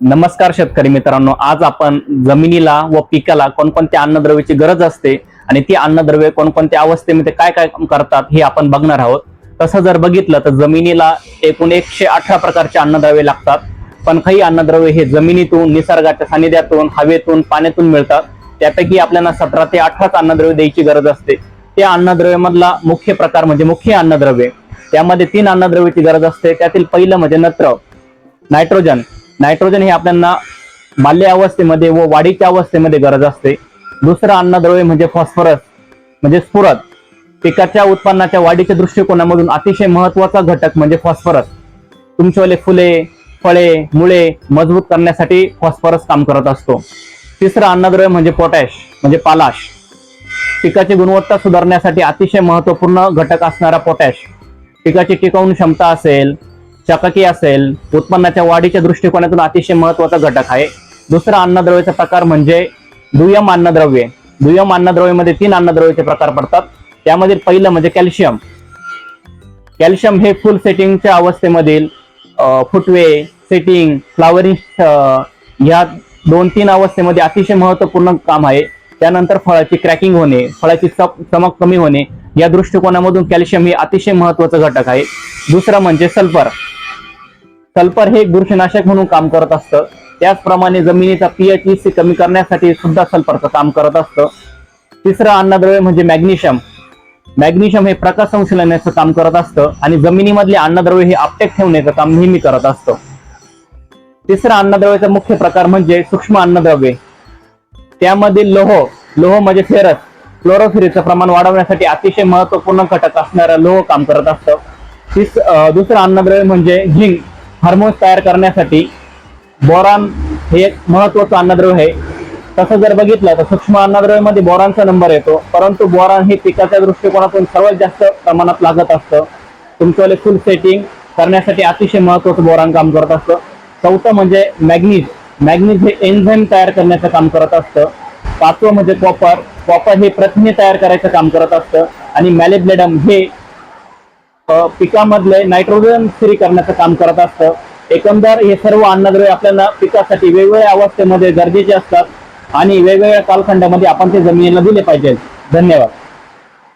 नमस्कार शेतकरी मित्रांनो आज आपण जमिनीला व पिकाला कोणकोणत्या अन्नद्रव्याची गरज असते आणि ती अन्नद्रव्ये कोणकोणत्या अवस्थेमध्ये काय काय करतात हे आपण बघणार आहोत. तसं जर बघितलं तर जमिनीला एकूण एकशे अठरा प्रकारचे अन्नद्रव्ये लागतात. पण काही अन्नद्रव्ये हे जमिनीतून निसर्गाच्या सानिध्यातून हवेतून पाण्यातून मिळतात. त्यापैकी आपल्याला सतरा ते अठराच अन्नद्रव्य द्यायची गरज असते. त्या अन्नद्रव्यामधला मुख्य प्रकार म्हणजे मुख्य अन्नद्रव्ये. त्यामध्ये तीन अन्नद्रव्याची गरज असते. त्यातील पहिलं म्हणजे नत्र नायट्रोजन. नायट्रोजन हे आपल्याला बाल्य अवस्थेमध्ये व वाढीच्या अवस्थेमध्ये गरज असते. दुसरं अन्नद्रव्य म्हणजे फॉस्फरस म्हणजे स्फुरत पिकाच्या उत्पन्नाच्या वाढीच्या दृष्टिकोनामधून अतिशय महत्त्वाचा घटक म्हणजे फॉस्फरस. तुमच्यावाले फुले फळे मुळे मजबूत करण्यासाठी फॉस्फरस काम करत असतो. तिसरं अन्नद्रव्य म्हणजे पोटॅश म्हणजे पालाश. पिकाची गुणवत्ता सुधारण्यासाठी अतिशय महत्त्वपूर्ण घटक असणारा पोटॅश. पिकाची टिकवून क्षमता असेल चकाकी असेल उत्पन्नाच्या वाढीच्या दृष्टिकोनातून अतिशय महत्त्वाचा घटक आहे. दुसरा अन्नद्रव्याचा प्रकार म्हणजे दुय्यम अन्नद्रव्ये. दुय्यम अन्नद्रव्यामध्ये तीन अन्नद्रव्याचे प्रकार पडतात. त्यामध्ये पहिलं म्हणजे कॅल्शियम. कॅल्शियम हे फुल सेटिंगच्या अवस्थेमधील फुटवे सेटिंग फ्लावरिंग या दोन तीन अवस्थेमध्ये अतिशय महत्त्वपूर्ण काम आहे. त्यानंतर फळाची क्रॅकिंग होणे फळाची चमक कमी होणे या दृष्टिकोनामधून कॅल्शियम हे अतिशय महत्वाचं घटक आहे. दुसरं म्हणजे सल्फर. सल्फर हे बुरशीनाशक म्हणून काम करत असतं. त्याचप्रमाणे जमिनीचा पीएच कमी करण्यासाठी सुद्धा सल्फरचं काम करत असतं. तिसरं अन्नद्रव्य म्हणजे मॅग्नेशियम. मॅग्नेशियम हे प्रकाश संश्लेषणाचं काम करत असतं आणि जमिनीमधले अन्नद्रव्य हे आपटेक ठेवण्याचं काम नेहमी करत असतं. तिसरा अन्नद्रव्याचा मुख्य प्रकार म्हणजे सूक्ष्म अन्नद्रव्ये. त्यामधील लोह लोह म्हणजे फेरस. क्लोरोफिरीचं प्रमाण वाढवण्यासाठी अतिशय महत्त्वपूर्ण घटक असणारं लोह काम करत असतं. तिस दुसरं अन्नद्रव्य म्हणजे झिंक. हार्मोन्स तयार करण्यासाठी बोरान हे एक महत्वाचं अन्नद्रव्य आहे. तसं जर बघितलं तर सूक्ष्म अन्नद्रव्यामध्ये बोरॉनचा नंबर येतो. परंतु बोरान हे पिकाच्या दृष्टिकोनातून सर्वात जास्त प्रमाणात लागत असतं. तुमच्यावाले फुल सेटिंग करण्यासाठी अतिशय महत्वाचं बोरान काम करत असतं. चौथं म्हणजे मॅग्नीज. मॅग्नीज हे एन्झाईम तयार करण्याचं काम करत असतं. पाचवं म्हणजे कॉपर. कॉपर हे प्रथिने तयार करायचं काम करत असतं. आणि मॅलेब्लेडम हे पिकामधले नायट्रोजन स्थिरी करण्याचं काम करत असतं. एकंदर हे सर्व अन्नद्रव्य आपल्याला पिकासाठी वेगवेगळ्या अवस्थेमध्ये गरजेचे असतात आणि वेगवेगळ्या कालखंडामध्ये आपण ते जमिनीला दिले पाहिजेत. धन्यवाद.